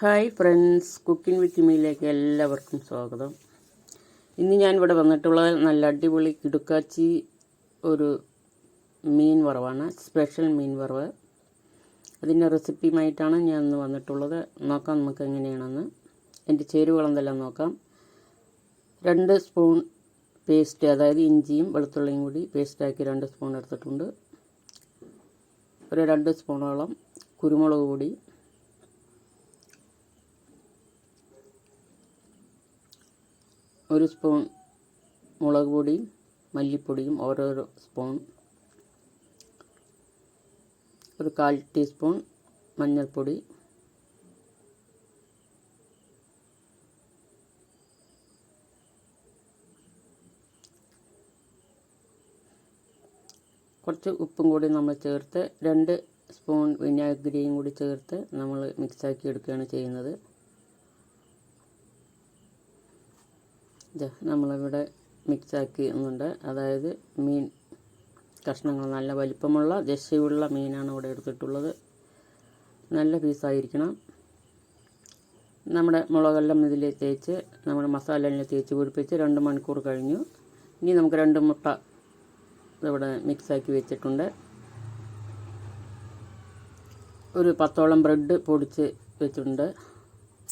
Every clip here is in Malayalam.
ഹായ് ഫ്രണ്ട്സ് കുക്കിംഗ് വിത്ത് മീയിലേക്ക് എല്ലാവർക്കും സ്വാഗതം. ഇന്ന് ഞാൻ ഇവിടെ വന്നിട്ടുള്ളത് നല്ല അടിപൊളി കിടുക്കാച്ചി ഒരു മീൻ വറവാണ്. സ്പെഷ്യൽ മീൻ വറവ്. അതിന്റെ റെസിപ്പിയുമായിട്ടാണ് ഞാൻ ഇന്ന് വന്നിട്ടുള്ളത്. നോക്കാം നമുക്ക് എങ്ങനെയാണെന്ന്. എന്റെ ചേരുവകൾ എന്തെല്ലാം നോക്കാം. രണ്ട് സ്പൂൺ പേസ്റ്റ് അതായത് ഇഞ്ചിയും വെളുത്തുള്ളിയും കൂടി പേസ്റ്റാക്കി രണ്ട് സ്പൂൺ എടുത്തിട്ടുണ്ട്. ഒരു രണ്ട് സ്പൂണോളം കുരുമുളക് പൊടി. ഒരു സ്പൂൺ മുളക് പൊടിയും മല്ലിപ്പൊടിയും ഓരോരോ സ്പൂൺ. ഒരു കാൽ ടീസ്പൂൺ മഞ്ഞൾപ്പൊടി. കുറച്ച് ഉപ്പും കൂടി നമ്മൾ ചേർത്ത് രണ്ട് സ്പൂൺ വിനാഗിരിയും കൂടി ചേർത്ത് നമ്മൾ മിക്സാക്കി എടുക്കുകയാണ് ചെയ്യുന്നത്. ഇത് നമ്മളിവിടെ മിക്സാക്കുന്നുണ്ട് അതായത് മീൻ കഷ്ണങ്ങൾ നല്ല വലിപ്പമുള്ള ദശയുള്ള മീനാണ് ഇവിടെ എടുത്തിട്ടുള്ളത്. നല്ല പീസായിരിക്കണം. നമ്മുടെ മുളകെല്ലാം ഇതിൽ തേച്ച് നമ്മുടെ മസാല എല്ലാം തേച്ച് പിടിപ്പിച്ച് രണ്ട് മണിക്കൂർ കഴിഞ്ഞു. ഇനി നമുക്ക് രണ്ട് മുട്ട ഇവിടെ മിക്സാക്കി വെച്ചിട്ടുണ്ട്. ഒരു പത്തോളം ബ്രെഡ് പൊടിച്ച് വെച്ചിട്ടുണ്ട്.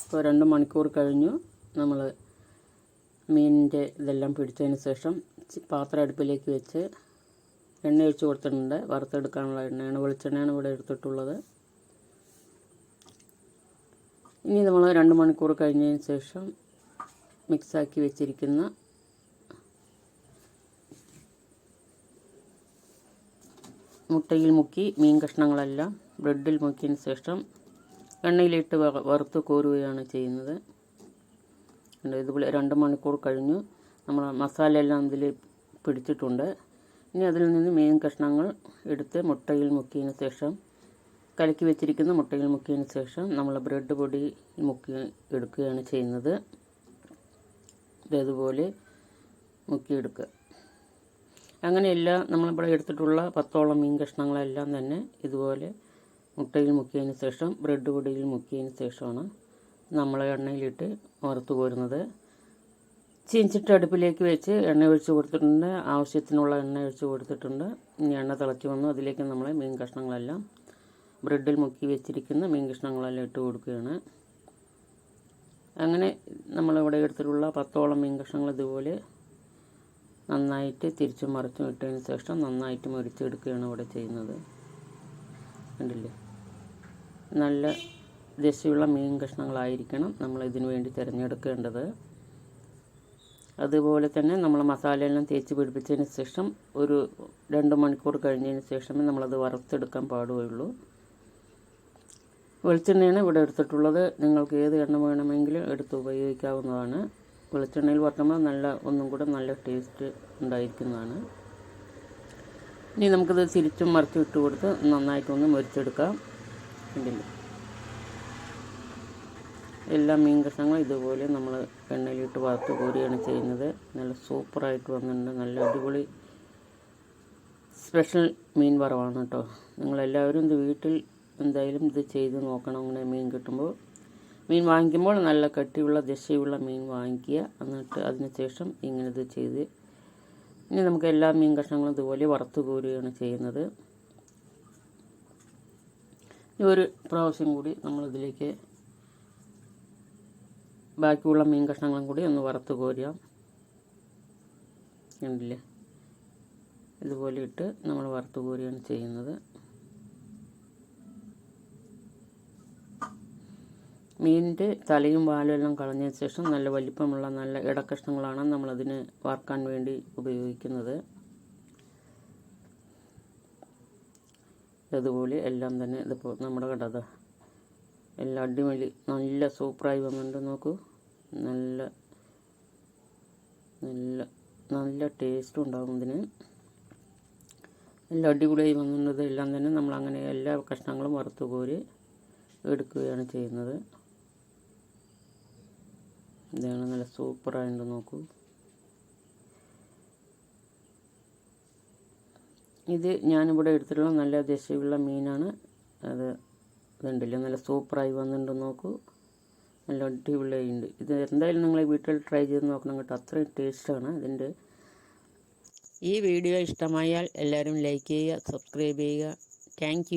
ഇപ്പോൾ രണ്ട് മണിക്കൂർ കഴിഞ്ഞു. നമ്മൾ മീനിന്റെ ഇതെല്ലാം പിടിച്ചതിന് ശേഷം പാത്രം അടുപ്പിലേക്ക് വെച്ച് എണ്ണ ഒഴിച്ച് കൊടുത്തിട്ടുണ്ട്. വറുത്തെടുക്കാനുള്ള എണ്ണയാണ്. വെളിച്ചെണ്ണയാണ് ഇവിടെ എടുത്തിട്ടുള്ളത്. ഇനി നമ്മൾ രണ്ട് മണിക്കൂർ കഴിഞ്ഞതിന് ശേഷം മിക്സാക്കി വെച്ചിരിക്കുന്ന മുട്ടയിൽ മുക്കി മീൻ കഷ്ണങ്ങളെല്ലാം ബ്രെഡിൽ മുക്കിയതിന് ശേഷം എണ്ണയിലിട്ട് വറുത്ത് കോരുകയാണ് ചെയ്യുന്നത്. ഇതുപോലെ രണ്ട് മണിക്കൂർ കഴിഞ്ഞു നമ്മൾ മസാല എല്ലാം ഇതിൽ പിടിച്ചിട്ടുണ്ട്. ഇനി അതിൽ നിന്ന് മീൻ കഷ്ണങ്ങൾ എടുത്ത് മുട്ടയിൽ മുക്കിയതിന് ശേഷം കലക്കി വെച്ചിരിക്കുന്ന മുട്ടയിൽ മുക്കിയതിന് ശേഷം നമ്മൾ ബ്രെഡ് പൊടി മുക്കി എടുക്കുകയാണ് ചെയ്യുന്നത്. ഇതേതുപോലെ മുക്കിയെടുക്കുക. അങ്ങനെയല്ല നമ്മളിവിടെ എടുത്തിട്ടുള്ള പത്തോളം മീൻ കഷ്ണങ്ങളെല്ലാം തന്നെ ഇതുപോലെ മുട്ടയിൽ മുക്കിയതിന് ശേഷം ബ്രെഡ് പൊടിയിൽ മുക്കിയതിന് ശേഷമാണ് നമ്മൾ എണ്ണയിലിട്ട് വറുത്ത് കോരുന്നത്. ചീഞ്ചിട്ട് അടുപ്പിലേക്ക് വെച്ച് എണ്ണ ഒഴിച്ച് കൊടുത്തിട്ടുണ്ട്. ആവശ്യത്തിനുള്ള എണ്ണ ഒഴിച്ച് കൊടുത്തിട്ടുണ്ട്. ഇനി എണ്ണ തിളച്ച് വന്നു. അതിലേക്ക് നമ്മൾ മീൻ കഷ്ണങ്ങളെല്ലാം ബ്രെഡിൽ മുക്കി വെച്ചിരിക്കുന്ന മീൻ കഷ്ണങ്ങളെല്ലാം ഇട്ട് കൊടുക്കുകയാണ്. അങ്ങനെ നമ്മളിവിടെ എടുത്തിട്ടുള്ള പത്തോളം മീൻ കഷ്ണങ്ങൾ ഇതുപോലെ നന്നായിട്ട് തിരിച്ചും മറിച്ചും ഇട്ടതിന് ശേഷം നന്നായിട്ട് മുരിച്ചെടുക്കുകയാണ് ഇവിടെ ചെയ്യുന്നത്. കണ്ടില്ലേ? നല്ല ദശയുള്ള മീൻ കഷ്ണങ്ങളായിരിക്കണം നമ്മൾ ഇതിനു വേണ്ടി തിരഞ്ഞെടുക്കേണ്ടത്. അതുപോലെ തന്നെ നമ്മൾ മസാലയെല്ലാം തേച്ച് പിടിപ്പിച്ചതിന് ശേഷം ഒരു രണ്ട് മണിക്കൂർ കഴിഞ്ഞതിന് ശേഷമേ നമ്മളത് വറുത്തെടുക്കാൻ പാടുകയുള്ളൂ. വെളിച്ചെണ്ണയാണ് ഇവിടെ എടുത്തിട്ടുള്ളത്. നിങ്ങൾക്ക് ഏത് എണ്ണ വേണമെങ്കിലും എടുത്ത് ഉപയോഗിക്കാവുന്നതാണ്. വെളിച്ചെണ്ണയിൽ വറുക്കുമ്പോൾ നല്ല ഒന്നും കൂടെ നല്ല ടേസ്റ്റ് ഉണ്ടായിരിക്കുന്നതാണ്. ഇനി നമുക്കിത് തിരിച്ചും മറിച്ചും ഇട്ട് കൊടുത്ത് നന്നായിട്ടൊന്ന് മുരിച്ചെടുക്കാം. കണ്ടില്ലേ? എല്ലാ മീൻ കഷ്ണങ്ങളും ഇതുപോലെ നമ്മൾ എണ്ണയിലിട്ട് വറുത്ത് കോരുകയാണ് ചെയ്യുന്നത്. നല്ല സൂപ്പറായിട്ട് വന്നിട്ടുണ്ട്. നല്ല അടിപൊളി സ്പെഷ്യൽ മീൻ വറവാണ് കേട്ടോ. നിങ്ങളെല്ലാവരും ഇത് വീട്ടിൽ എന്തായാലും ഇത് ചെയ്ത് നോക്കണം. അങ്ങനെ മീൻ കിട്ടുമ്പോൾ മീൻ വാങ്ങിക്കുമ്പോൾ നല്ല കട്ടിയുള്ള ദശയുള്ള മീൻ വാങ്ങിക്കുക. എന്നിട്ട് അതിന് ശേഷം ഇങ്ങനെ ഇത് ചെയ്ത് ഇനി നമുക്ക് എല്ലാ മീൻ കഷ്ണങ്ങളും ഇതുപോലെ വറുത്ത് കോരുകയാണ് ചെയ്യുന്നത്. ഒരു പ്രാവശ്യം കൂടി നമ്മളിതിലേക്ക് ബാക്കിയുള്ള മീൻ കഷ്ണങ്ങളും കൂടി ഒന്ന് വറുത്ത് കോരുക. കണ്ടില്ലേ? ഇതുപോലെ ഇട്ട് നമ്മൾ വറുത്ത് കോരുകയാണ് ചെയ്യുന്നത്. മീനിന്റെ തലയും വാലും എല്ലാം കളഞ്ഞതിന് ശേഷം നല്ല വലിപ്പമുള്ള നല്ല ഇടക്കഷ്ണങ്ങളാണ് നമ്മളതിന് വറുക്കാൻ വേണ്ടി ഉപയോഗിക്കുന്നത്. അതുപോലെ എല്ലാം തന്നെ ഇതിപ്പോൾ നമ്മുടെ കണ്ടത് എല്ലാം അടിമലി. നല്ല സൂപ്പറായി വന്നിട്ടുണ്ട്. നോക്കൂ. നല്ല നല്ല നല്ല ടേസ്റ്റും ഉണ്ടാകും ഇതിന് എല്ലാം അടിപൊളിയായി വന്നിട്ടുണ്ട് എല്ലാം തന്നെ നമ്മൾ അങ്ങനെ എല്ലാ കഷ്ണങ്ങളും വറുത്ത് കോരി എടുക്കുകയാണ് ചെയ്യുന്നത്. ഇതാണ് നല്ല സൂപ്പറായിട്ട് നോക്കൂ. ഇത് ഞാനിവിടെ എടുത്തിട്ടുള്ള നല്ല ദശയുള്ള മീനാണ്. അത് ഇതുണ്ടല്ലോ നല്ല സൂപ്പറായി വന്നിട്ടുണ്ട് നോക്കൂ. നല്ല അടിപൊളിയായിട്ടുണ്ട് ഇത് എന്തായാലും നിങ്ങൾ വീട്ടിൽ ട്രൈ ചെയ്ത് നോക്കണം കേട്ടോ. അത്രയും ടേസ്റ്റാണ് ഇതിന്റെ ഈ വീഡിയോ ഇഷ്ടമായാൽ എല്ലാവരും ലൈക്ക് ചെയ്യുക സബ്സ്ക്രൈബ് ചെയ്യുക. താങ്ക്